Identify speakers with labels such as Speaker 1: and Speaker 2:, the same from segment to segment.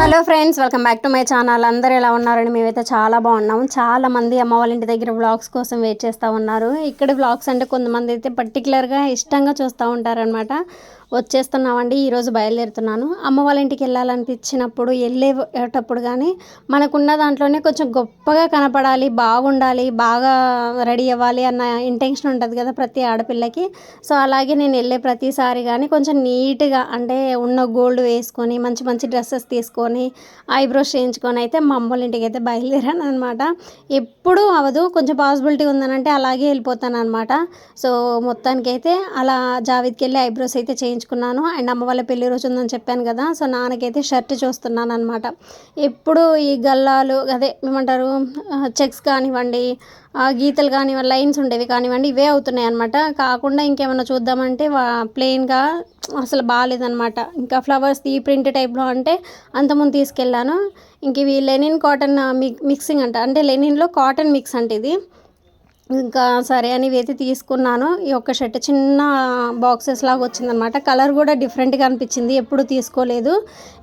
Speaker 1: Hello friends welcome back to my channel అందరూ ఎలా ఉన్నారని మేమైతే చాలా బాగున్నాం చాలా మంది అమ్మ వాళ్ళ ఇంటి దగ్గర వ్లాగ్స్ కోసం వెయిట్ చేస్తూ ఉన్నారు. ఇక్కడ వ్లాగ్స్ అంటే కొంతమంది అయితే పర్టికులర్గా ఇష్టంగా చూస్తూ ఉంటారనమాట వచ్చేస్తున్నామండి ఈరోజు బయలుదేరుతున్నాను. అమ్మ వాళ్ళ ఇంటికి వెళ్ళాలనిపించినప్పుడు వెళ్ళేటప్పుడు కానీ మనకున్న దాంట్లోనే కొంచెం గొప్పగా కనపడాలి బాగుండాలి బాగా రెడీ అవ్వాలి అన్న ఇంటెన్షన్ ఉంటుంది కదా ప్రతి ఆడపిల్లకి. సో అలాగే నేను వెళ్ళే ప్రతిసారి కానీ కొంచెం నీట్గా అంటే ఉన్న గోల్డ్ వేసుకొని మంచి మంచి డ్రెస్సెస్ తీసుకొని ఐబ్రోస్ చేయించుకొని అయితే మా అమ్మ వాళ్ళ ఇంటికి అయితే బయలుదేరాను అనమాట ఎప్పుడు అవ్వదు కొంచెం పాసిబిలిటీ ఉందనంటే అలాగే వెళ్ళిపోతాను అనమాట సో మొత్తానికైతే అలా జావిద్కి వెళ్ళి ఐబ్రోస్ అయితే చేయించు చేయించుకున్నాను. అండ్ అమ్మ వాళ్ళ పెళ్ళి రోజు ఉందని చెప్పాను కదా సో నాన్నకైతే షర్ట్ చూస్తున్నాను అనమాట ఎప్పుడు ఈ గల్లాలు అదే ఏమంటారు చెక్స్ కానివ్వండి గీతలు కానివ్వండి లైన్స్ ఉండేవి కానివ్వండి ఇవే అవుతున్నాయి అనమాట కాకుండా ఇంకేమైనా చూద్దామంటే ప్లెయిన్గా అసలు బాగాలేదనమాట ఇంకా ఫ్లవర్స్ ఈ ప్రింట్ టైప్లో అంటే అంతకుముందు తీసుకెళ్ళాను. ఇంక ఇవి లెనిన్ కాటన్ మిక్సింగ్ అంట అంటే లెనిన్లో కాటన్ మిక్స్ అంటే ఇది. ఇంకా సరే అని అయితే తీసుకున్నాను. ఈ ఒక్క షర్ట్ చిన్న బాక్సెస్ లాగా వచ్చిందనమాట. కలర్ కూడా డిఫరెంట్గా అనిపించింది. ఎప్పుడు తీసుకోలేదు.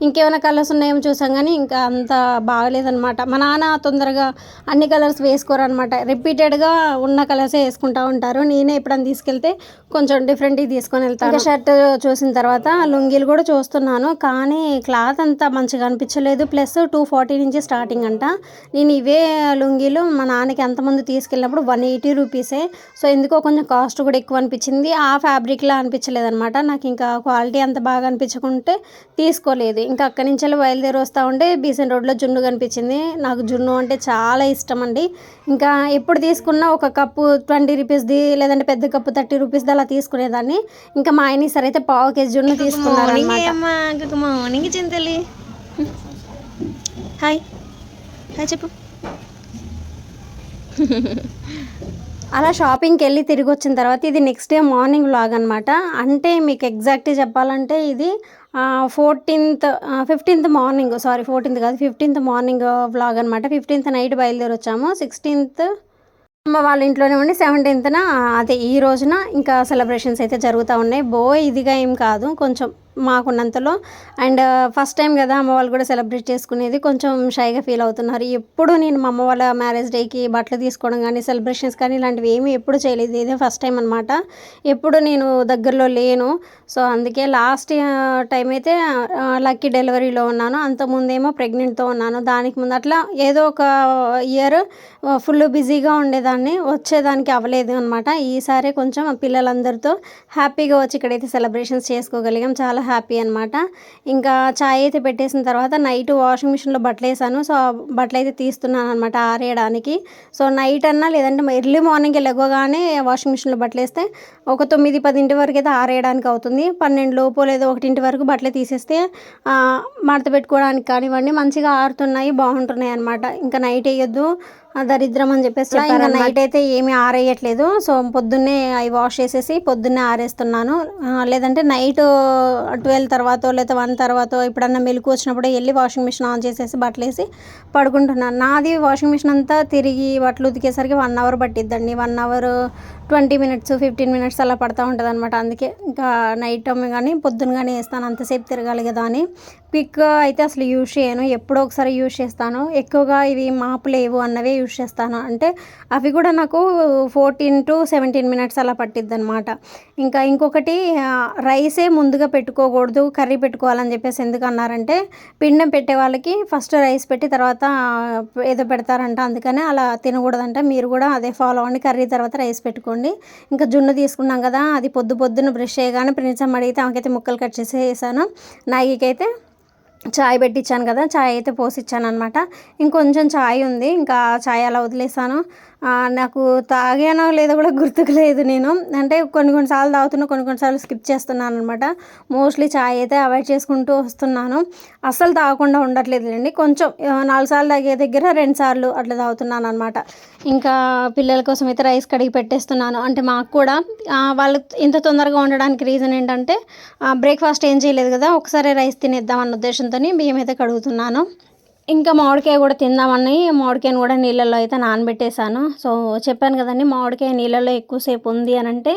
Speaker 1: ఇంకేమైనా కలర్స్ ఉన్నాయేమో చూసాం కానీ ఇంకా అంత బాగలేదనమాట. మా నాన్న తొందరగా అన్ని కలర్స్ వేసుకోరనమాట. రిపీటెడ్గా ఉన్న కలర్సే వేసుకుంటూ ఉంటారు. నేనే ఎప్పుడైనా తీసుకెళ్తే కొంచెం డిఫరెంట్గా తీసుకొని వెళ్తాను. షర్ట్ చూసిన తర్వాత లుంగీలు కూడా చూస్తున్నాను. కానీ క్లాత్ అంతా మంచిగా అనిపించలేదు. ప్లస్ టూ ఫార్టీ నుంచి స్టార్టింగ్ అంట. నేను ఇవే లుంగీలు మా నాన్నకి ఎంతమంది తీసుకెళ్ళినప్పుడు వన్ ఎయిటీ రూపీసే. సో ఎందుకో కొంచెం కాస్ట్ కూడా ఎక్కువ అనిపించింది. ఆ ఫ్యాబ్రిక్లా అనిపించలేదు అనమాట నాకు ఇంకా క్వాలిటీ అంత బాగా అనిపించుకుంటే తీసుకోలేదు. ఇంకా అక్కడి నుంచి వెళ్ళి బయలుదేరి వస్తూ ఉంటే బీసెన్ రోడ్లో జున్ను కనిపించింది. నాకు జున్ను అంటే చాలా ఇష్టం అండి ఇంకా ఎప్పుడు తీసుకున్నా ఒక కప్పు ట్వంటీ రూపీస్ది లేదంటే పెద్ద కప్పు థర్టీ రూపీస్ది అలా తీసుకునేదాన్ని. ఇంకా మా ఆయన సరే అయితే పావు కేజీ జున్ను తీసుకున్నారు
Speaker 2: మార్నింగ్ చింతలి. హాయ్. హాయ్ చెప్పు.
Speaker 1: అలా షాపింగ్కి వెళ్ళి తిరిగి వచ్చిన తర్వాత ఇది నెక్స్ట్ డే మార్నింగ్ లాగ్ అనమాట అంటే మీకు ఎగ్జాక్ట్గా చెప్పాలంటే ఇది fourteenth fifteenth morning sorry fourteenth కాదు ఫిఫ్టీన్త్ మార్నింగ్ వ్లాగ్ అనమాట ఫిఫ్టీన్త్ నైట్ బయలుదేరి వచ్చాము సిక్స్టీన్త్ అమ్మ వాళ్ళ ఇంట్లోనే ఉండి సెవెంటీన్త్న అదే ఈ రోజున ఇంకా సెలబ్రేషన్స్ అయితే జరుగుతూ ఉన్నాయి. బో ఇదిగా ఏం కాదు కొంచెం మాకున్నంతలో. అండ్ uh, ఫస్ట్ టైం కదా అమ్మ వాళ్ళు కూడా సెలబ్రేట్ చేసుకునేది. కొంచెం షైగా ఫీల్ అవుతున్నారు. ఎప్పుడు నేను మా అమ్మ వాళ్ళ మ్యారేజ్ డేకి బట్టలు తీసుకోవడం కానీ సెలబ్రేషన్స్ కానీ ఇలాంటివి ఏమీ ఎప్పుడు చేయలేదు. ఇదే ఫస్ట్ టైం అనమాట ఎప్పుడు నేను దగ్గరలో లేను. సో అందుకే లాస్ట్ టైం uh, అయితే uh, లక్కీ డెలివరీలో ఉన్నాను. అంతకుముందేమో ప్రెగ్నెంట్తో ఉన్నాను. దానికి ముందు అట్లా ఏదో ఒక ఇయర్ ఫుల్ బిజీగా ఉండేదాన్ని. వచ్చేదానికి అవ్వలేదు అనమాట ఈసారి కొంచెం పిల్లలందరితో హ్యాపీగా వచ్చి ఇక్కడైతే సెలబ్రేషన్స్ చేసుకోగలిగాం. చాలా హ్యాపీ అనమాట ఇంకా చాయ్ అయితే పెట్టేసిన తర్వాత నైట్ వాషింగ్ మిషన్లో బట్టలు వేసాను. సో బట్టలు అయితే తీస్తున్నాను అనమాట ఆరేయడానికి. సో నైట్ అన్నా లేదంటే ఎర్లీ మార్నింగ్ లెగోగానే వాషింగ్ మిషన్లో బట్టలు వేస్తే ఒక తొమ్మిది పదింటి వరకు అయితే ఆరేయడానికి అవుతుంది. పన్నెండు లోపు లేదా ఒకటింటి వరకు బట్టలు తీసేస్తే మడత పెట్టుకోవడానికి కానివ్వండి మంచిగా ఆరుతున్నాయి బాగుంటున్నాయి అనమాట ఇంకా నైట్ వేయొద్దు. దరిద్రం అని చెప్పేసి ఇంకా నైట్ అయితే ఏమీ ఆరేయట్లేదు. సో పొద్దున్నే అవి వాష్ చేసేసి పొద్దున్నే ఆరేస్తున్నాను. లేదంటే నైట్ ట్వెల్వ్ తర్వాత లేదా వన్ తర్వాత ఎప్పుడన్నా మెలకు వచ్చినప్పుడు వెళ్ళి వాషింగ్ మిషన్ ఆన్ చేసేసి బట్టలు వేసి పడుకుంటున్నాను. నాది వాషింగ్ మిషన్ అంతా తిరిగి బట్టలు ఉతికేసరికి one hour పట్టిద్దండి. One hour twenty minutes fifteen minutes అలా పడుతూ ఉంటుంది అనమాట అందుకే ఇంకా నైట్ టైం కానీ పొద్దున కానీ వేస్తాను. అంతసేపు తిరగాలి కదా అని. పిక్ అయితే అసలు యూజ్ చేయను. ఎప్పుడో ఒకసారి యూజ్ చేస్తాను. ఎక్కువగా ఇవి మాపు లేవు అన్నవే యూజ్ చేస్తాను? అంటే అవి కూడా నాకు ఫోర్టీన్ టు సెవెంటీన్ మినిట్స్ అలా పట్టిద్ది అనమాట ఇంకా ఇంకొకటి రైసే ముందుగా పెట్టుకోకూడదు కర్రీ పెట్టుకోవాలని చెప్పేసి ఎందుకు అన్నారంటే పిండం పెట్టే వాళ్ళకి ఫస్ట్ రైస్ పెట్టి తర్వాత ఏదో పెడతారంట అందుకనే అలా తినకూడదంట. మీరు కూడా అదే ఫాలో అవ్వండి కర్రీ తర్వాత రైస్ పెట్టుకోండి. ఇంకా జున్ను తీసుకున్నాం కదా అది పొద్దు పొద్దున్న బ్రష్ చేయగానే ప్రిన్సమ్ అడిగితే ఆమెకైతే ముక్కలు కట్ చేసేసాను నాగికైతే చాయ్ పెట్టించాను కదా చాయ్ అయితే పోసిచ్చాను అనమాట ఇంకొంచెం చాయ్ ఉంది ఇంకా చాయ్ అలా వదిలేసాను. నాకు తాగానో లేదో కూడా గుర్తుకు లేదు నేను. అంటే కొన్ని కొన్నిసార్లు తాగుతున్నా కొన్ని కొన్నిసార్లు స్కిప్ చేస్తున్నాను అనమాట మోస్ట్లీ చాయ్ అయితే అవాయిడ్ చేసుకుంటూ వస్తున్నాను. అస్సలు తాగకుండా ఉండట్లేదులేండి. కొంచెం నాలుగు సార్లు తాగే దగ్గర రెండు సార్లు అట్లా తాగుతున్నాను అనమాట ఇంకా పిల్లల కోసం అయితే రైస్ కడిగి పెట్టేస్తున్నాను. అంటే మాకు కూడా వాళ్ళు ఇంత తొందరగా ఉండడానికి రీజన్ ఏంటంటే బ్రేక్ఫాస్ట్ ఏం చేయలేదు కదా ఒకసారి రైస్ తినేద్దాం అన్న ఉద్దేశంతో బియ్యం అయితే కడుగుతున్నాను. ఇంకా మామిడికాయ కూడా తిందామని మామిడికాయను కూడా నీళ్ళల్లో అయితే నానబెట్టేశాను. సో చెప్పాను కదండి మామిడికాయ నీళ్ళల్లో ఎక్కువసేపు ఉంది అని అంటే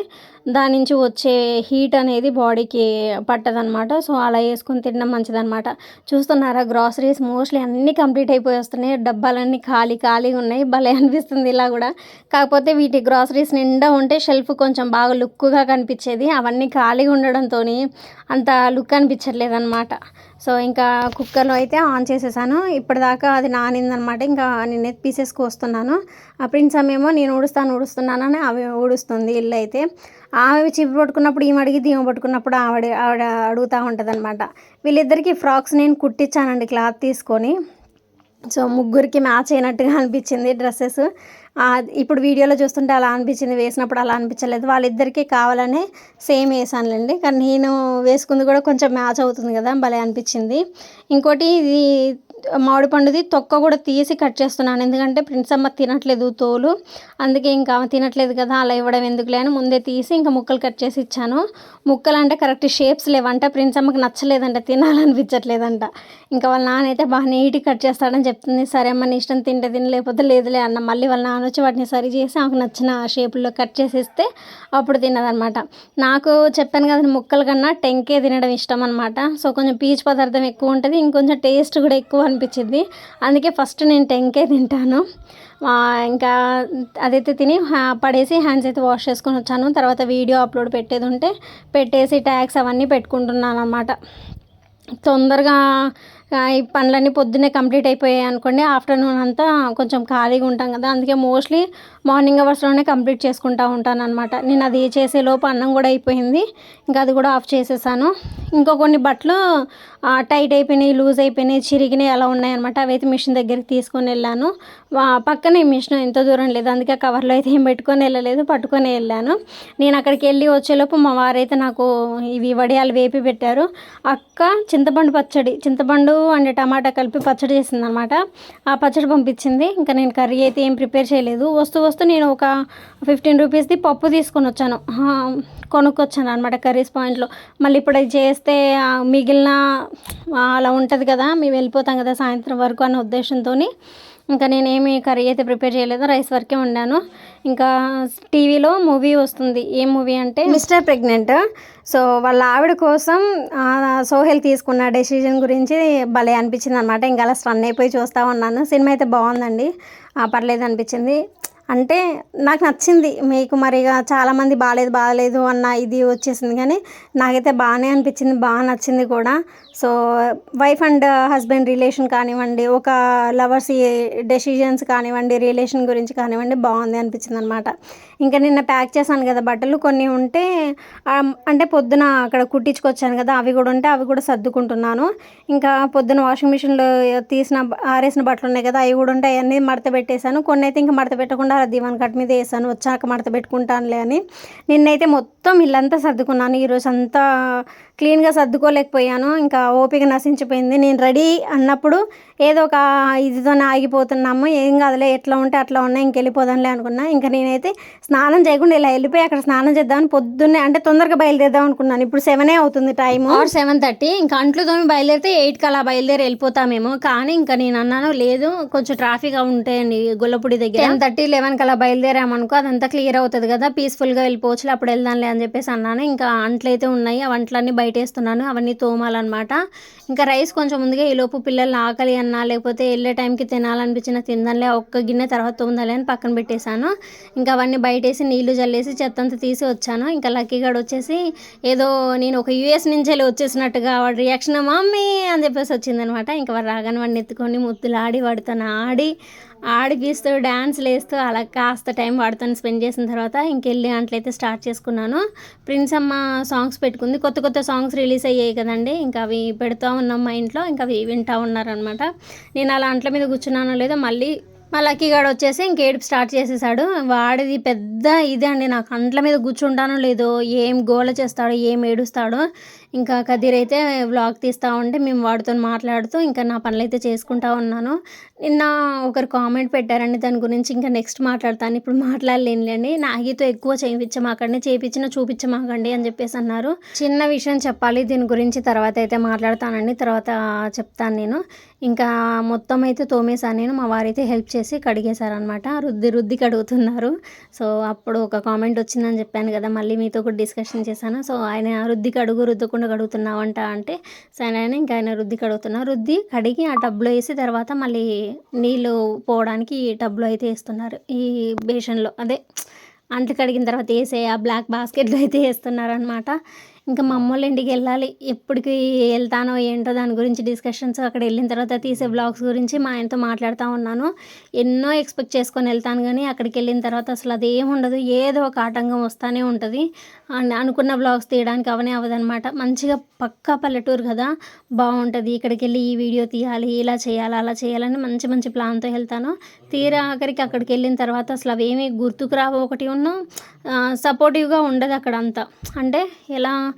Speaker 1: దాని నుంచి వచ్చే హీట్ అనేది బాడీకి పట్టదనమాట సో అలా వేసుకొని తినడం మంచిదనమాట చూస్తున్నారా గ్రాసరీస్ మోస్ట్లీ అన్నీ కంప్లీట్ అయిపోయి వస్తున్నాయి. డబ్బాలన్నీ ఖాళీ ఖాళీగా ఉన్నాయి. భలే అనిపిస్తుంది ఇలా కూడా. కాకపోతే వీటి గ్రాసరీస్ నిండా ఉంటే షెల్ఫ్ కొంచెం బాగా లుక్గా కనిపించేది. అవన్నీ ఖాళీగా ఉండడంతో అంత లుక్ అనిపించట్లేదన్నమాట. సో ఇంకా కుక్కర్లో అయితే ఆన్ చేసేసాను. ఇప్పటిదాకా అది నానిందనమాట ఇంకా నేను పీసెస్కి వస్తున్నాను. ఆ ప్రిన్స్ ఏమో నేను ఊడుస్తాను ఊడుస్తున్నానని అవి ఊడుస్తుంది ఇల్లు అయితే. ఆమె చిప్ పట్టుకున్నప్పుడు ఈమె అడిగి ఈమె పట్టుకున్నప్పుడు ఆవిడ ఆవిడ అడుగుతూ ఉంటుంది అనమాట వీళ్ళిద్దరికి ఫ్రాక్స్ నేను కుట్టించానండి క్లాత్ తీసుకొని. సో ముగ్గురికి మ్యాచ్ అయినట్టుగా అనిపించింది డ్రెస్సెస్. ఇప్పుడు వీడియోలో చూస్తుంటే అలా అనిపించింది వేసినప్పుడు అలా అనిపించలేదు. వాళ్ళిద్దరికీ కావాలనే సేమ్ వేసానులేండి. కానీ నేను వేసుకుంది కూడా కొంచెం మ్యాచ్ అవుతుంది కదా భలే అనిపించింది. ఇంకోటి ఇది మామిడి పండుది తొక్క కూడా తీసి కట్ చేస్తున్నాను. ఎందుకంటే ప్రిన్స్ అమ్మ తినట్లేదు తోలు. అందుకే ఇంకా ఆమె తినట్లేదు కదా అలా ఇవ్వడం ఎందుకులే అని ముందే తీసి ఇంకా ముక్కలు కట్ చేసి ఇచ్చాను. ముక్కలు అంటే కరెక్ట్ షేప్స్ లేవంట. ప్రిన్స్ అమ్మకి నచ్చలేదంట తినాలనిపించట్లేదంట. ఇంకా వాళ్ళ నాన్నైతే బాగా నీట్గా కట్ చేస్తాడని చెప్తుంది. సరే అమ్మ నీ ఇష్టం తింటే తిన లేకపోతే లేదులే అన్న. మళ్ళీ వాళ్ళ నాన్న వచ్చి వాటిని సరి చేసి ఆమెకు నచ్చిన షేపుల్లో కట్ చేసేస్తే అప్పుడు తిన్నదనమాట. నాకు చెప్పాను కదా ముక్కల కన్నా టెంకే తినడం ఇష్టం అనమాట సో కొంచెం పీచు పదార్థం ఎక్కువ ఉంటుంది ఇంకొంచెం టేస్ట్ కూడా ఎక్కువ అనిపించింది. అందుకే ఫస్ట్ నేను టెంకే తింటాను. ఇంకా అదైతే తిని హ్యా- పడేసి హ్యాండ్స్ అయితే వాష్ చేసుకొని వచ్చాను. తర్వాత వీడియో అప్లోడ్ పెట్టేది ఉంటే పెట్టేసి ట్యాగ్స్ అవన్నీ పెట్టుకుంటున్నాను అనమాట తొందరగా ఈ పనులన్నీ పొద్దున్నే కంప్లీట్ అయిపోయాయి అనుకోండి ఆఫ్టర్నూన్ అంతా కొంచెం ఖాళీగా ఉంటాం కదా. అందుకే మోస్ట్లీ మార్నింగ్ అవర్స్లోనే కంప్లీట్ చేసుకుంటూ ఉంటాను అనమాట నేను అది చేసే లోపు అన్నం కూడా అయిపోయింది. ఇంకా అది కూడా ఆఫ్ చేసేసాను. ఇంకో కొన్ని బట్టలు టైట్ అయిపోయినాయి లూజ్ అయిపోయినాయి చిరిగినాయి అలా ఉన్నాయన్నమాట. అవైతే మిషన్ దగ్గరికి తీసుకొని వెళ్ళాను. వా- పక్కనే మిషన్ ఎంత దూరం లేదు. అందుకే కవర్లో అయితే ఏం పెట్టుకొని వెళ్ళలేదు పట్టుకొని వెళ్ళాను. నేను అక్కడికి వెళ్ళి వచ్చేలోపు మా వారైతే నాకు ఇవి వడియాలు వేపి పెట్టారు. అక్క చింతపండు పచ్చడి చింతపండు అండ్ టమాటా కలిపి పచ్చడి చేసింది అనమాట ఆ పచ్చడి పంపించింది. ఇంకా నేను కర్రీ అయితే ఏం ప్రిపేర్ చేయలేదు. వస్తూ వస్తూ నేను ఒక ఫిఫ్టీన్ రూపీస్ది పప్పు తీసుకొని వచ్చాను. కొనుక్కొచ్చాను అనమాట కర్రీస్ పాయింట్లో. మళ్ళీ ఇప్పుడు అది చేస్తే చేస్తే మిగిలిన అలా ఉంటుంది కదా మేము వెళ్ళిపోతాం కదా సాయంత్రం వరకు అన్న ఉద్దేశంతో ఇంకా నేనేమి కర్రీ అయితే ప్రిపేర్ చేయలేదు రైస్ వరకే వండాను. ఇంకా టీవీలో మూవీ వస్తుంది. ఏ మూవీ అంటే? Mister pregnant. సో వాళ్ళ ఆవిడ కోసం సోహెల్ తీసుకున్న డెసిజన్ గురించి భలే అనిపించింది అనమాట ఇంకా అలా స్టన్ అయిపోయి చూస్తూ ఉన్నాను. సినిమా అయితే బాగుందండి. పర్లేదు అనిపించింది. అంటే నాకు నచ్చింది. మీకు మరిగా చాలామంది బాగాలేదు బాగాలేదు అన్న ఇది వచ్చేసింది. కానీ నాకైతే బాగానే అనిపించింది బాగా నచ్చింది కూడా. So wife and husband relation కానివ్వండి ఒక లవర్స్ డెసిషన్స్ కానివ్వండి రిలేషన్ గురించి కానివ్వండి బాగుంది అనిపించింది అనమాట ఇంకా నిన్న ప్యాక్ చేశాను కదా బట్టలు కొన్ని ఉంటే అంటే పొద్దున అక్కడ కుట్టించుకొచ్చాను కదా అవి కూడా ఉంటే అవి కూడా సర్దుకుంటున్నాను. ఇంకా పొద్దున వాషింగ్ మిషన్లో తీసిన ఆరేసిన బట్టలు ఉన్నాయి కదా అవి కూడా ఉంటాయి అవన్నీ మడత పెట్టేశాను. కొన్ని అయితే ఇంకా మడత పెట్టకుండా అలా దివాన్ కట్ మీద వేసాను వచ్చాక మడత పెట్టుకుంటానులే అని. నిన్నైతే మొత్తం ఇల్లంతా సర్దుకున్నాను. ఈరోజు అంతా క్లీన్గా సర్దుకోలేకపోయాను. ఇంకా ఓపిక నశించిపోయింది. నేను రెడీ అన్నప్పుడు ఏదో ఒక ఇదితోనే ఆగిపోతున్నాము. ఏం కాదులే ఎట్లా ఉంటే అట్లా ఉన్నాయి ఇంకెళ్ళిపోదాంలే అనుకున్నా. ఇంకా నేనైతే స్నానం చేయకుండా ఇలా వెళ్ళిపోయి అక్కడ స్నానం చేద్దామని పొద్దున్నే అంటే తొందరగా బయలుదేరదాం అనుకున్నాను. ఇప్పుడు సెవెనే అవుతుంది టైం ఆర్ సెవెన్ థర్టీ ఇంకా అంట్లు తోమి బయలుదేరితే ఎయిట్కి అలా బయలుదేరి వెళ్ళిపోతామేమో. కానీ ఇంకా నేను అన్నాను లేదు కొంచెం ట్రాఫిక్ ఉంటాయండి గొల్లపూడి దగ్గర. టెన్ థర్టీ లెవెన్కి అలా బయలుదేరామనుకో అదంతా క్లియర్ అవుతుంది కదా. పీస్ఫుల్గా వెళ్ళిపోవచ్చు అప్పుడు వెళ్దాంలే అని చెప్పేసి అన్నాను. ఇంకా అంట్లు అయితే ఉన్నాయి ఆ వంటలన్నీ బయట వేస్తున్నాను అవన్నీ తోమాలన్నమాట. だ ఇంకా రైస్ కొంచెం ముందుగా ఈ లోపు పిల్లలు ఆకలి అన్నా లేకపోతే వెళ్ళే టైంకి తినాలనిపించిన తిందనిలే ఒక్క గిన్నె తర్వాత తోముదాలే అని పక్కన పెట్టేశాను. ఇంకా అవన్నీ బయటేసి నీళ్ళు చల్లేసి చెత్తంతా తీసి వచ్చాను. ఇంకా లక్కీ వచ్చేసి ఏదో నేను ఒక యూఎస్ నుంచి వెళ్ళి వచ్చేసినట్టుగా వాడి రియాక్షన్ మమ్మీ అని చెప్పేసి వచ్చిందనమాట. ఇంకా వాడు రాగానే వాడిని ఎత్తుకొని ముద్దులాడి వాడితో ఆడి ఆడిపిస్తూ డ్యాన్స్లు వేస్తూ అలా కాస్త టైం వాడితో స్పెండ్ చేసిన తర్వాత ఇంకెళ్ళి అంట్లయితే స్టార్ట్ చేసుకున్నాను. ప్రిన్స్ అమ్మ సాంగ్స్ పెట్టుకుంది. కొత్త కొత్త సాంగ్స్ రిలీజ్ అయ్యాయి కదండి ఇంకా అవి పెడతాం ఉన్నాం మా ఇంట్లో ఇంకా అవి వింటూ ఉన్నారనమాట నేను అలా అంట్ల మీద కూర్చున్నానో లేదో మళ్ళీ మా లక్కీగాడు వచ్చేసి ఇంకేడుపు స్టార్ట్ చేసేసాడు. వాడిది పెద్ద ఇదే అండి నాకు అంట్ల మీద కూర్చుంటానో లేదో ఏం గోల చేస్తాడో ఏం ఏడుస్తాడో ఇంకా కదిర్ అయితే వ్లాగ్ తీస్తూ ఉంటే మేము వాడితో మాట్లాడుతూ ఇంకా నా పనులు అయితే చేసుకుంటా ఉన్నాను. నిన్న ఒకరు కామెంట్ పెట్టారండి దాని గురించి ఇంకా నెక్స్ట్ మాట్లాడతాను. ఇప్పుడు మాట్లాడలేనులేండి నాగితో ఎక్కువ చేయించమాకండి చేయించిన చూపించమాకండి అని చెప్పేసి అన్నారు. చిన్న విషయం చెప్పాలి దీని గురించి తర్వాత అయితే మాట్లాడతానండి తర్వాత చెప్తాను నేను. ఇంకా మొత్తం అయితే తోమేశాను నేను మా వారైతే హెల్ప్ చేసి కడిగేశారనమాట రుద్ది రుద్ది కడుగుతున్నారు. సో అప్పుడు ఒక కామెంట్ వచ్చిందని చెప్పాను కదా మళ్ళీ మీతో కూడా డిస్కషన్ చేశాను. సో ఆయన రుద్ది కడుగు రుద్దకుండా కడుగుతున్నావంట అంటే సరే ఆయన ఇంకా ఆయన రుద్ది కడుగుతున్నా. రుద్ది కడిగి ఆ టబ్లో వేసి తర్వాత మళ్ళీ నీళ్ళు పోవడానికి ఈ టబ్లో అయితే వేస్తున్నారు. ఈ బేషన్లో అదే అంట్లు కడిగిన తర్వాత వేసే ఆ బ్లాక్ బాస్కెట్లో అయితే వేస్తున్నారనమాట ఇంకా మా అమ్మోళ్ళ ఇంటికి వెళ్ళాలి. ఎప్పటికి వెళ్తానో ఏంటో దాని గురించి డిస్కషన్స్ అక్కడ వెళ్ళిన తర్వాత తీసే బ్లాగ్స్ గురించి మా ఆయనతో మాట్లాడుతూ ఉన్నాను. ఎన్నో ఎక్స్పెక్ట్ చేసుకొని వెళ్తాను కానీ అక్కడికి వెళ్ళిన తర్వాత అసలు అది ఏముండదు ఏదో ఒక ఆటంకం వస్తూనే ఉంటుంది. అనుకున్న బ్లాగ్స్ తీయడానికి అవనే అవదనమాట మంచిగా పక్కా పల్లెటూరు కదా. బాగుంటుంది. ఇక్కడికి వెళ్ళి ఈ వీడియో తీయాలి ఇలా చేయాలి అలా చేయాలని మంచి మంచి ప్లాన్తో వెళ్తాను. తీరా ఆఖరికి అక్కడికి వెళ్ళిన తర్వాత అసలు అవేమీ గుర్తుకు రావు. ఒకటి ఉన్న సపోర్టివ్గా ఉండదు అక్కడ అంతా అంటే ఎలా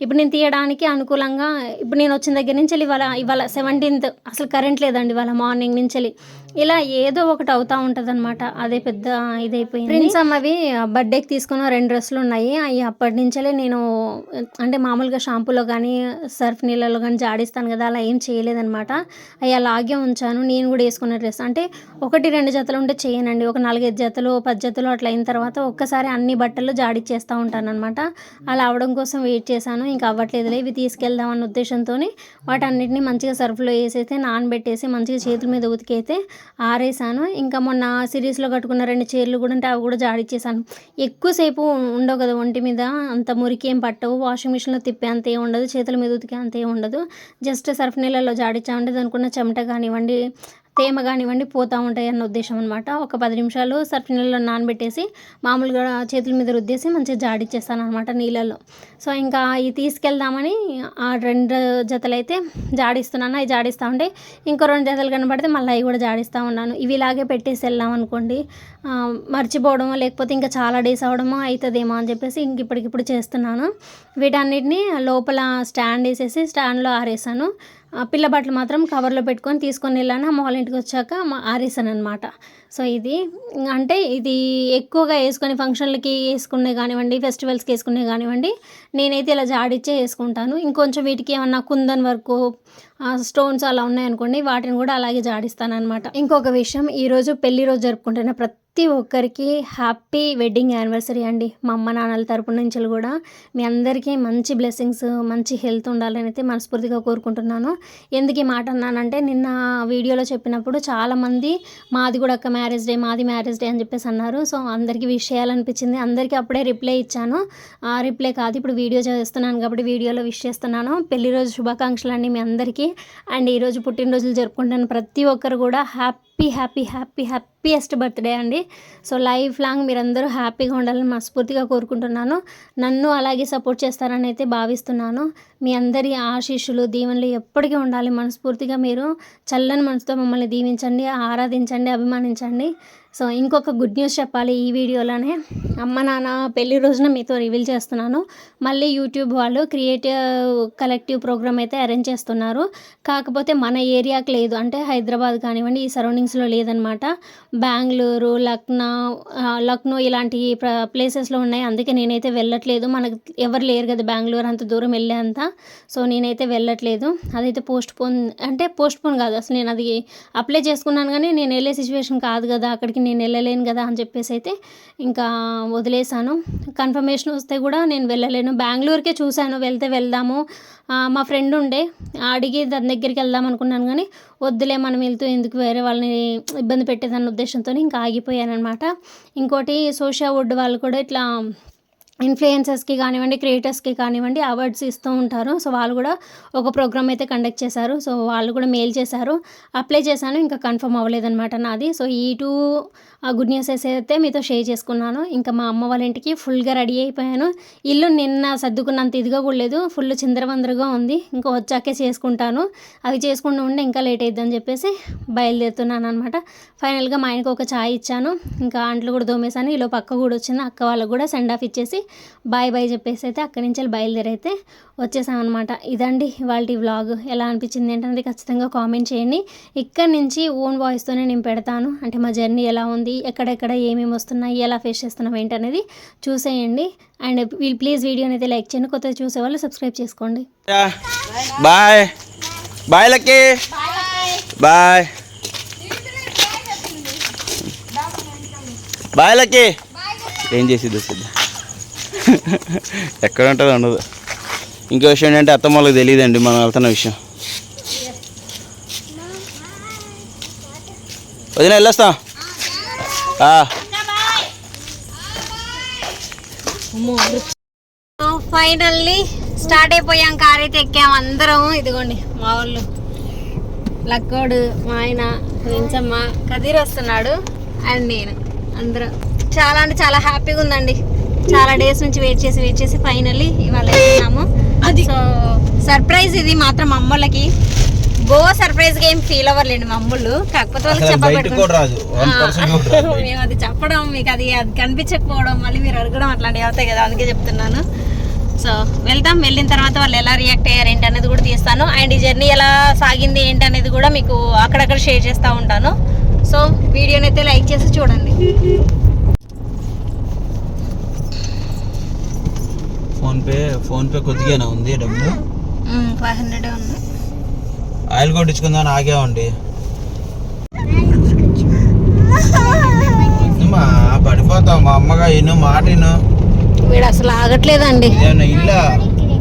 Speaker 1: ఇప్పుడు నేను తీయడానికి అనుకూలంగా ఇప్పుడు నేను వచ్చిన దగ్గర నుంచి ఇవాళ ఇవాళ సెవెంటీన్త్ అసలు కరెంట్ లేదండి ఇవాళ మార్నింగ్ నుంచి ఇలా ఏదో ఒకటి అవుతూ ఉంటుంది అనమాట అదే పెద్ద ఇదైపోయింది. ప్రిన్స్ అమ్మవి బర్త్డేకి తీసుకున్న రెండు డ్రెస్సులు ఉన్నాయి. అవి అప్పటి నుంచే నేను అంటే మామూలుగా షాంపూలో కానీ సర్ఫ్ నీళ్ళలో కానీ జాడిస్తాను కదా అలా ఏం చేయలేదనమాట అవి అలాగే ఉంచాను. నేను కూడా వేసుకున్న డ్రెస్. అంటే ఒకటి రెండు జతలు ఉంటే చేయనండి. ఒక నాలుగైదు జతలు పది జతలు అట్లా అయిన తర్వాత ఒక్కసారి అన్ని బట్టలు జాడిచ్చేస్తూ ఉంటాను అనమాట అలా అవడం కోసం వెయిట్ చేశాను. ఇంకా అవ్వట్లేదులే ఇవి తీసుకెళ్దాం అన్న ఉద్దేశంతో వాటన్నిటిని మంచిగా సర్ఫ్లో వేసైతే నానబెట్టేసి మంచిగా చేతుల మీద ఉతికైతే ఆరేసాను. ఇంకా మొన్న సిరీస్లో కట్టుకున్న రెండు చీరలు కూడా ఉంటే అవి కూడా జాడిచ్చేసాను. ఎక్కువసేపు ఉండవు కదా ఒంటి మీద అంత మురికి ఏం పట్టవు. వాషింగ్ మిషన్లో తిప్పే అంత ఏం ఉండదు చేతుల మీద ఉతికే అంత ఏం ఉండదు. జస్ట్ సర్ఫ్ నీళ్ళలో జాడిచ్చామంటే దానికున్న చెమట కానివ్వండి తేమ కానివ్వండి పోతూ ఉంటాయి అన్న ఉద్దేశం అనమాట ఒక పది నిమిషాలు సర్ఫ్ నీళ్ళలో నానబెట్టేసి మామూలుగా చేతుల మీద రుద్దేసి మంచిగా జాడిచ్చేస్తాను అనమాట నీళ్ళల్లో. సో ఇంకా ఇవి తీసుకెళ్దామని ఆ రెండు జతలు అయితే జాడిస్తున్నాను. అవి జాడిస్తూ ఉంటే ఇంకో రెండు జతలు కనబడితే మళ్ళీ అవి కూడా జాడిస్తూ ఉన్నాను. ఇవి ఇలాగే పెట్టేసి వెళ్ళాం అనుకోండి. మర్చిపోవడమో లేకపోతే ఇంకా చాలా డేస్ అవడమో అవుతుందేమో అని చెప్పేసి ఇంక ఇప్పటికిప్పుడు చేస్తున్నాను. వీటన్నిటిని లోపల స్టాండ్ వేసేసి స్టాండ్లో ఆరేసాను. పిల్ల బట్టలు మాత్రం కవర్లో పెట్టుకొని తీసుకొని వెళ్ళాను. అమ్మ వాళ్ళ ఇంటికి వచ్చాక ఆరేసాను అనమాట సో ఇది అంటే ఇది ఎక్కువగా వేసుకొని ఫంక్షన్లకి వేసుకునే కానివ్వండి ఫెస్టివల్స్కి వేసుకునే కానివ్వండి నేనైతే ఇలా జాడిచ్చే వేసుకుంటాను. ఇంకొంచెం వీటికి ఏమన్నా కుందన్ వరకు స్టోన్స్ అలా ఉన్నాయనుకోండి వాటిని కూడా అలాగే జాడిస్తాను అనమాట ఇంకొక విషయం ఈరోజు పెళ్ళి రోజు జరుపుకుంటున్న ప్రతి ప్రతి ఒక్కరికి హ్యాపీ వెడ్డింగ్ యానివర్సరీ అండి. మా అమ్మ నాన్నల తరపు నుంచి కూడా మీ అందరికీ మంచి బ్లెస్సింగ్స్ మంచి హెల్త్ ఉండాలని అయితే మనస్ఫూర్తిగా కోరుకుంటున్నాను. ఎందుకు ఈ మాట అన్నానంటే నిన్న వీడియోలో చెప్పినప్పుడు చాలామంది మాది కూడా ఒక మ్యారేజ్ డే మాది మ్యారేజ్ డే అని చెప్పేసి అన్నారు. సో అందరికీ విష్ చేయాలనిపించింది. అందరికీ అప్పుడే రిప్లై ఇచ్చాను. ఆ రిప్లై కాదు ఇప్పుడు వీడియో చేస్తున్నాను కాబట్టి వీడియోలో విష్ చేస్తున్నాను. పెళ్ళి రోజు శుభాకాంక్షలు అండి మీ అందరికీ. అండ్ ఈరోజు పుట్టినరోజులు జరుపుకుంటున్న ప్రతి ఒక్కరు కూడా happy happy happy happiest birthday అండి. సో లైఫ్ లాంగ్ మీరందరూ హ్యాపీగా ఉండాలని మనస్ఫూర్తిగా కోరుకుంటున్నాను. నన్ను అలాగే సపోర్ట్ చేస్తారని అయితే భావిస్తున్నాను. మీ అందరి ఆశీస్సులు దీవెనలు ఎప్పటికీ ఉండాలి. మనస్ఫూర్తిగా మీరు చల్లని మనసుతో మమ్మల్ని దీవించండి ఆరాధించండి అభిమానించండి. సో ఇంకొక గుడ్ న్యూస్ చెప్పాలి ఈ వీడియోలోనే. అమ్మ నాన్న పెళ్ళి రోజున మీతో రివీల్ చేస్తున్నాను. మళ్ళీ యూట్యూబ్ వాళ్ళు క్రియేటివ్ కలెక్టివ్ ప్రోగ్రామ్ అయితే అరేంజ్ చేస్తున్నారు. కాకపోతే మన ఏరియాకి లేదు. అంటే హైదరాబాద్ కానివ్వండి ఈ సరౌండింగ్స్లో లేదనమాట బెంగళూరు లక్నో లక్నో ఇలాంటి ప్లేసెస్లో ఉన్నాయి. అందుకే నేనైతే వెళ్ళట్లేదు. మనకు ఎవరు లేరు కదా బెంగళూరు అంత దూరం వెళ్ళేంత. సో నేనైతే వెళ్ళట్లేదు. అదైతే పోస్ట్ పోన్ అంటే పోస్ట్ పోన్ కాదు. అసలు నేను అది అప్లై చేసుకున్నాను కానీ నేను వెళ్ళే సిచ్యువేషన్ కాదు కదా. అక్కడికి నేను వెళ్ళలేను కదా అని చెప్పేసి అయితే ఇంకా వదిలేశాను. కన్ఫర్మేషన్ వస్తే కూడా నేను వెళ్ళలేను. బెంగళూరుకే చూశాను. వెళ్తే వెళ్దాము. మా ఫ్రెండ్ ఉండే. అడిగి దాని దగ్గరికి వెళ్దాం అనుకున్నాను కానీ వద్దులే మనం వెళ్తూ ఎందుకు వేరే వాళ్ళని ఇబ్బంది పెట్టేదన్న ఉద్దేశంతో ఇంకా ఆగిపోయాను అనమాట ఇంకోటి సోషా వుడ్ వాళ్ళు కూడా ఇట్లా ఇన్ఫ్లుయెన్సర్స్కి కానివ్వండి క్రియేటర్స్కి కానివ్వండి అవార్డ్స్ ఇస్తూ ఉంటారు. సో వాళ్ళు కూడా ఒక ప్రోగ్రామ్ అయితే కండక్ట్ చేశారు. సో వాళ్ళు కూడా మెయిల్ చేశారు. అప్లై చేశాను. ఇంకా కన్ఫర్మ్ అవ్వలేదన్నమాట నాది. సో ఈ టూ గుడ్ న్యూస్ అయితే మీతో షేర్ చేసుకున్నాను. ఇంకా మా అమ్మ వాళ్ళ ఇంటికి ఫుల్గా రెడీ అయిపోయాను. ఇల్లు నిన్న సర్దుకున్నంత ఇదిగా కూడా లేదు. ఫుల్ చిందరవందరగా ఉంది. ఇంకా వచ్చాకే చేసుకుంటాను. అవి చేసుకుంటూ ఉంటే ఇంకా లేట్ అయిద్దని చెప్పేసి బయలుదేరుతున్నాను అనమాట ఫైనల్గా మా ఆయనకు ఒక ఛాయ్ ఇచ్చాను. ఇంకా అంట్లు కూడా దోమేశాను ఈలో పక్క కూడా వచ్చింది. అక్క వాళ్ళకు కూడా సెండ్ ఆఫ్ ఇచ్చేసి
Speaker 2: బాయ్ బాయ్ చెప్పేసి అయితే అక్కడి నుంచి వెళ్ళి బయలుదేరైతే వచ్చేసామన్నమాట ఇదండి వాళ్ళ వ్లాగ్. ఎలా అనిపించింది ఏంటనేది ఖచ్చితంగా కామెంట్ చేయండి. ఇక్కడ నుంచి ఓన్ వాయిస్తోనే నేను పెడతాను. అంటే మా జర్నీ ఎలా ఉంది ఎక్కడెక్కడ ఏమేమి వస్తున్నాయి ఎలా ఫేస్ చేస్తున్నాం ఏంటనేది చూసేయండి. అండ్ వీళ్ళు ప్లీజ్ వీడియోని అయితే లైక్ చేయండి కొత్తగా చూసేవాళ్ళు సబ్స్క్రైబ్ చేసుకోండి.
Speaker 3: Bye. Bye lucky. Bye. Bye lucky. ఏం చేసిద్ది సిద్ధ ఎక్కడ ఉంటుందో ఉండదు. ఇంకో విషయం ఏంటంటే అత్తమ్మ వాళ్ళకి తెలియదండి మనం వెళ్తున్న విషయం. వదిన వెళ్ళొస్తాం.
Speaker 2: ఫైనల్లీ స్టార్ట్ అయిపోయాం కార్ అయితే ఎక్కాం అందరం. ఇదిగోండి మా వాళ్ళు. లక్కోడు మా ఆయన వించమ్మ కదీర్ వస్తున్నాడు అండ్ నేను అందరం. చాలా అంటే చాలా హ్యాపీగా ఉందండి. చాలా డేస్ నుంచి వెయిట్ చేసి వెయిట్ చేసి ఫైనల్లీ ఇవాళ వెళ్తున్నాము సో సర్ప్రైజ్ ఇది మాత్రం అమ్మలకి గోవా సర్ప్రైజ్గా ఏం ఫీల్ అవ్వలేండి మా అమ్మలు కాకపోతే వాళ్ళకి మేము అది చెప్పడం మీకు అది అది కనిపించకపోవడం మళ్ళీ మీరు అడగడం అట్లాంటివి అవుతాయి కదా అందుకే చెప్తున్నాను. సో వెళ్తాం వెళ్ళిన తర్వాత వాళ్ళు ఎలా రియాక్ట్ అయ్యారు ఏంటి అనేది కూడా తీస్తాను. అండ్ ఈ జర్నీ ఎలా సాగింది ఏంటి అనేది కూడా మీకు అక్కడక్కడ షేర్ చేస్తూ ఉంటాను. సో వీడియోని అయితే లైక్ చేసి చూడండి.
Speaker 3: ఫోన్ పే ఫోన్ పే కొద్దిగానే ఉంది డబ్బులు
Speaker 2: ఫైవ్ హండ్రెడ్ ఉంది.
Speaker 3: ఆయిల్ కొట్టించుకుందామని ఆగామండి. మా పడిపోతాం మా అమ్మగా ఇను మాట ఇను.
Speaker 2: వీడు అసలు ఆగట్లేదండి
Speaker 3: ఇల్లా?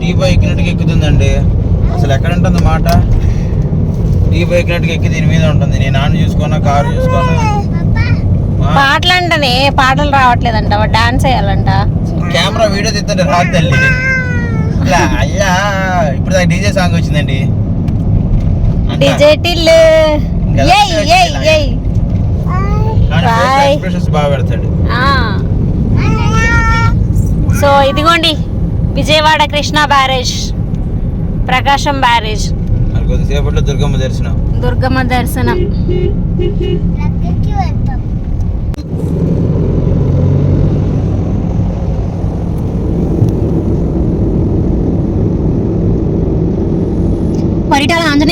Speaker 3: టీ బై ఎక్కినట్టుగా ఎక్కుతుందండి. అసలు ఎక్కడ ఉంటుంది మాట? టీ బై ఎక్కినట్టుగా ఎక్కి దీని మీద ఉంటుంది. నేను నాన్న చూసుకున్నా కారు చూసుకున్నా
Speaker 2: పాటలు అంటనే పాటలు రావట్లేదంట డాన్స్ వేయాలంట.
Speaker 3: కెమెరా వీడియో తీస్తుంటే రాదు తల్లి. ఇలా అయ్యా ఇప్పుడు దాకా డీజే సాంగ్ వచ్చిందండి. అంతా.
Speaker 2: డిజే టిల్లు ఏయ్ ఏయ్ ఏయ్
Speaker 3: కానీ
Speaker 2: Bye.
Speaker 3: expressions బాగా పెడతాడు.
Speaker 2: ఆ. సో ఇదిగోండి. విజయవాడ కృష్ణా బ్యారేజ్. ప్రకాశం బ్యారేజ్.
Speaker 3: కొద్దిసేపట్లో దుర్గమ్మ దర్శనం.
Speaker 2: దుర్గమ్మ దర్శనం.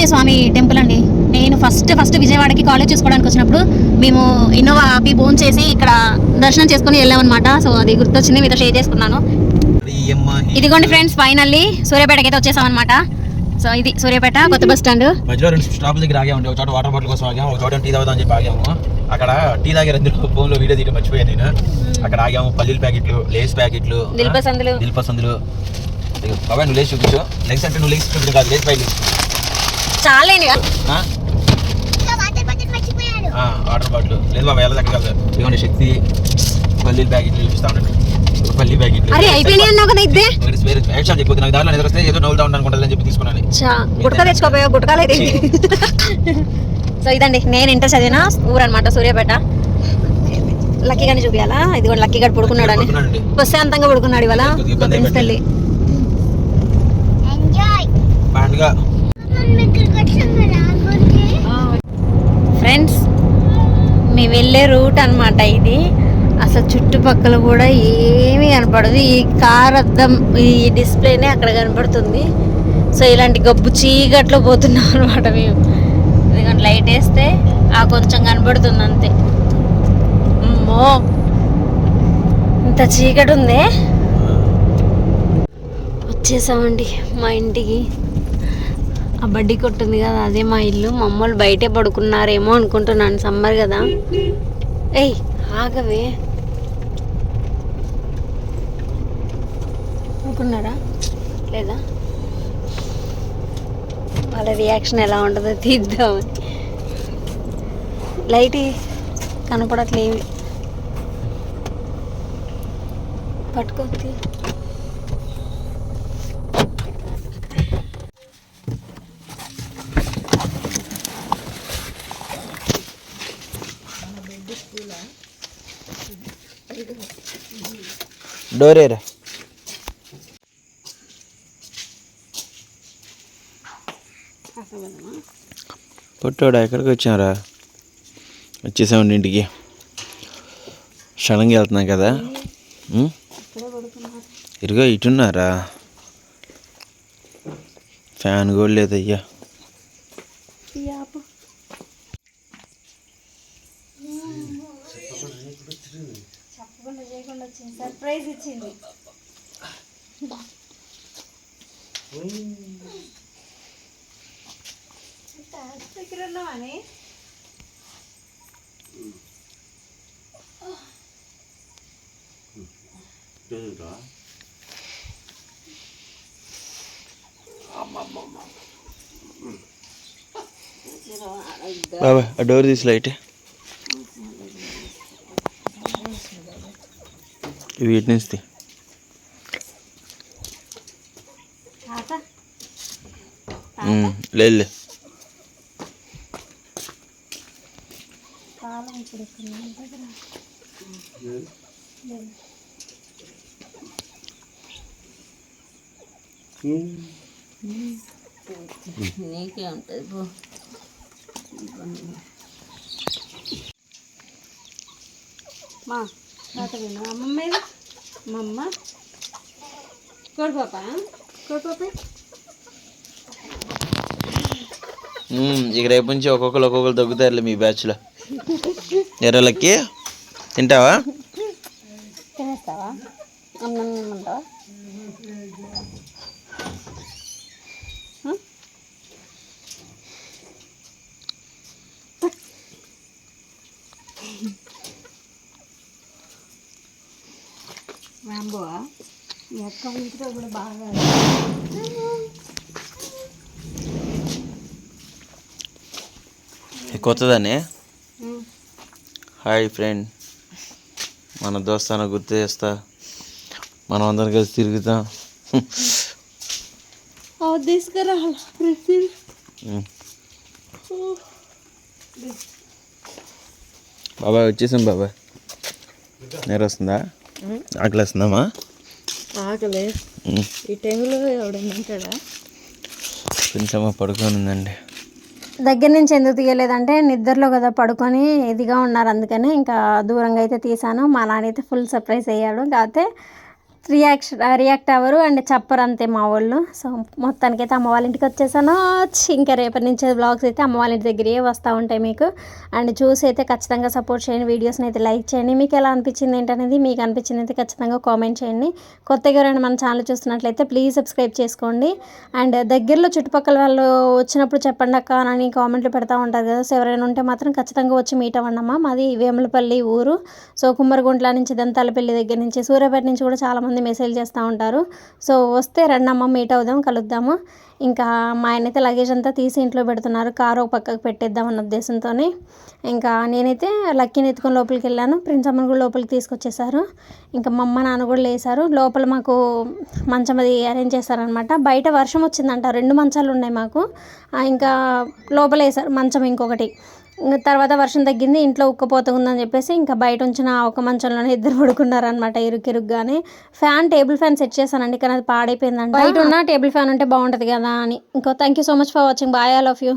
Speaker 2: ఆంజనేయ స్వామి టెంపుల్ అండి. నేను ఫస్ట్ ఫస్ట్ విజయవాడకి కాలేజ్ చూసుకోవడానికి వచ్చినప్పుడు మేము ఇన్నోవా ఆపి బోన్ చేసి ఇక్కడ దర్శనం చేసుకుని వెళ్ళామన్నమాట. సో అది గుర్తొచ్చింది మీతో షేర్ చేసుకున్నాను. ఇదిగోండి ఫ్రెండ్స్ ఫైనల్లీ సూర్యాపేటకి అయితే వచ్చేసాం అనమాట సో ఇది సూర్యాపేట కొత్త బస్ స్టాండ్.
Speaker 3: మధ్యలో రెండు స్టాప్ల దగ్గర ఆగామండి ఒక చోట వాటర్ బాటిల్ కోసం ఆగాము ఒక చోట టీ తాగుదాం అని చెప్పి ఆగాము. అక్కడ టీ తాగే అందులో ఫోన్లో వీడియో తీయడం మర్చిపోయాను నేను. అక్కడ ఆగాము. పల్లీల ప్యాకెట్లు లేస్ ప్యాకెట్లు
Speaker 2: దిల్పసందులు.
Speaker 3: దిల్పసందులు. బాబాయ్ నువ్వు లేచి చూపించు. లెగ్స్ అంటే నువ్వు లేచి చూపించు కాదు లేచి పైకి
Speaker 2: చాలేనిగా
Speaker 3: వాటర్ బాటిల్ లేదు బాబా ఎలా దగ్గర కాదు. ఇదిగోండి శక్తి. పల్లీల ప్యాకెట్లు చూపిస్తా ఉన్నాను పల్లీ ప్యాకెట్లు.
Speaker 2: అరే అయిపోయినాయి అన్నావు కదా ఇద్దే.
Speaker 3: చెప్పొద్దు నాకు దాంట్లో నిద్ర వస్తే ఏదో నవ్వుతా ఉంటాను అనుకుంటాను చెప్పి తీసుకున్నాను.
Speaker 2: చా గుట్క తెచ్చుకోపోయా గుట్కాలు అయితే సో ఇదండి నేను ఇంటర్ చదివిన ఊరు అనమాట సూర్యాపేట. లక్కీ గాని చూపించాలా ఇది కూడా లక్కీ గడు పడుకున్నాడు అని. ప్రశాంతంగా పడుకున్నాడు ఇవాళ. తల్లి
Speaker 3: పండుగ
Speaker 2: ఫ్రెండ్స్ మేము వెళ్ళే రూట్ అన్నమాట ఇది. అసలు చుట్టుపక్కల కూడా ఏమీ కనపడదు. ఈ కార్ అద్దం ఈ డిస్ప్లేనే అక్కడ కనపడుతుంది. సో ఇలాంటి గబ్బు చీకట్లో పోతున్నాం అనమాట మేము. ఎందుకంటే లైట్ వేస్తే ఆ కొంచెం కనపడుతుంది అంతే. అమ్మో! ఇంత చీకటి ఉందే. వచ్చేసామండి మా ఇంటికి. ఆ బడ్డీ కొట్టుంది కదా అదే మా ఇల్లు. మా అమ్మోళ్ళు బయటే పడుకున్నారేమో అనుకుంటున్నాను సమ్మర్ కదా. ఏయ్ ఆగవే. అనుకున్నారా లేదా? వాళ్ళ రియాక్షన్ ఎలా ఉంటుందో తీద్దామని లైట్ కనపడట్లేవి పట్టుకోతి
Speaker 3: డోరేరా పుట్టోడా ఎక్కడికి వచ్చారా వచ్చేసామండి ఇంటికి. క్షణంగా వెళ్తున్నాం కదా. ఇరుగో ఇరుగా ఇటున్నారా. ఫ్యాన్ కూడా లేదయ్యా. ఆ డోర్ తీసి లైట్ వీటి నుంచి తీ.
Speaker 1: తాత
Speaker 3: ఉమ్, లేదు లే.
Speaker 1: తాళం ఇప్పుడు ఇక్కడ నా దగ్గర లేదు.
Speaker 2: నీకే ఉంటుంది
Speaker 1: మా తాత అమ్మమ్మ ఏది? మా అమ్మ కోడి పాప కోడి పాప
Speaker 3: ఉమ్, ఇక రేపు నుంచి ఒక్కొక్కరు ఒక్కొక్కరు తగ్గుతారులే మీ బ్యాచ్లో. ఎర్రలకి తింటావా?
Speaker 1: తినేస్తావా? అన్నం ఉంటావా రాంబోవా మీ అక్క ఇంట్లో కూడా బాగా
Speaker 3: కొత్తదానే. Hi friend. మన దోస్తాన గుర్తు చేస్తా. మనం అందరం కలిసి తిరుగుతాం.
Speaker 1: తీసుకురా.
Speaker 3: బాబాయ్ వచ్చేసాం బాబాయ్. నేర వస్తుందా ఆకలి. వస్తుందమ్మా
Speaker 2: ఆకలే. ఈ టైంలో ఎవడన్నా ఉంటాడా?
Speaker 3: కొంచెం పడుకొని ఉందండి
Speaker 1: దగ్గర నుంచి ఎందుకు తీయలేదంటే నిద్రలో కదా పడుకొని ఇదిగా ఉన్నారు అందుకని ఇంకా దూరంగా అయితే తీసాను. మా నాన్న అయితే ఫుల్ సర్ప్రైజ్ అయ్యాడు. కాకపోతే రియాక్షన్ రియాక్ట్ అవ్వరు అండ్ చెప్పరు అంతే మా వాళ్ళు. సో మొత్తానికి అయితే అమ్మ వాళ్ళ ఇంటికి వచ్చేసాను. ఇంకా రేపటి నుంచి బ్లాగ్స్ అయితే అమ్మ వాళ్ళ ఇంటి దగ్గరే వస్తూ ఉంటాయి మీకు. అండ్ చూసి అయితే ఖచ్చితంగా సపోర్ట్ చేయండి. వీడియోస్ని అయితే లైక్ చేయండి. మీకు ఎలా అనిపించింది ఏంటనేది మీకు అనిపించింది అయితే ఖచ్చితంగా కామెంట్ చేయండి. కొత్తగా ఎవరైనా మన ఛానల్ చూస్తున్నట్లయితే ప్లీజ్ సబ్స్క్రైబ్ చేసుకోండి. అండ్ దగ్గరలో చుట్టుపక్కల వాళ్ళు వచ్చినప్పుడు చెప్పండి అక్క అని కామెంట్లు పెడతా ఉంటారు కదా. సో ఎవరైనా ఉంటే మాత్రం ఖచ్చితంగా వచ్చి మీట్ అవ్వండి అమ్మ. మాది వేములపల్లి ఊరు. సో కుమ్మరగుంట్ల నుంచి దంతాలపల్లి దగ్గర నుంచి సూర్యాపేట నుంచి కూడా చాలామంది మెసేజ్ చేస్తూ ఉంటారు. సో వస్తే రెండమ్మ మీట్ అవుదాం కలుద్దాము. ఇంకా మా ఆయన అయితే లగేజ్ అంతా తీసి ఇంట్లో పెడుతున్నారు. కారు ఒక పక్కకు పెట్టేద్దాం అన్న ఉద్దేశంతో ఇంకా నేనైతే లక్కీని ఎత్తుకొని లోపలికి వెళ్ళాను. ప్రిన్స్ అమ్మని కూడా లోపలికి తీసుకొచ్చేసారు ఇంకా మా అమ్మ నాన్న కూడా లేసారు. లోపల మాకు మంచం అది అరేంజ్ చేశారనమాట బయట వర్షం వచ్చిందంట. రెండు మంచాలు ఉన్నాయి మాకు. ఇంకా లోపల వేసారు మంచం ఇంకొకటి. తర్వాత వర్షం తగ్గింది ఇంట్లో ఉక్కపోత ఉందని చెప్పేసి ఇంకా బయట ఉంచిన ఆ ఒక మంచంలోనే ఇద్దరు పడుకున్నారనమాట ఇరుకిరుగ్గానే. ఫ్యాన్ టేబుల్ ఫ్యాన్ సెట్ చేశానండి కానీ అది పాడైపోయిందండి బయట ఉన్న టేబుల్ ఫ్యాన్ ఉంటే బాగుంటుంది కదా అని. ఇంకో thank you so much for watching. Bye all of you.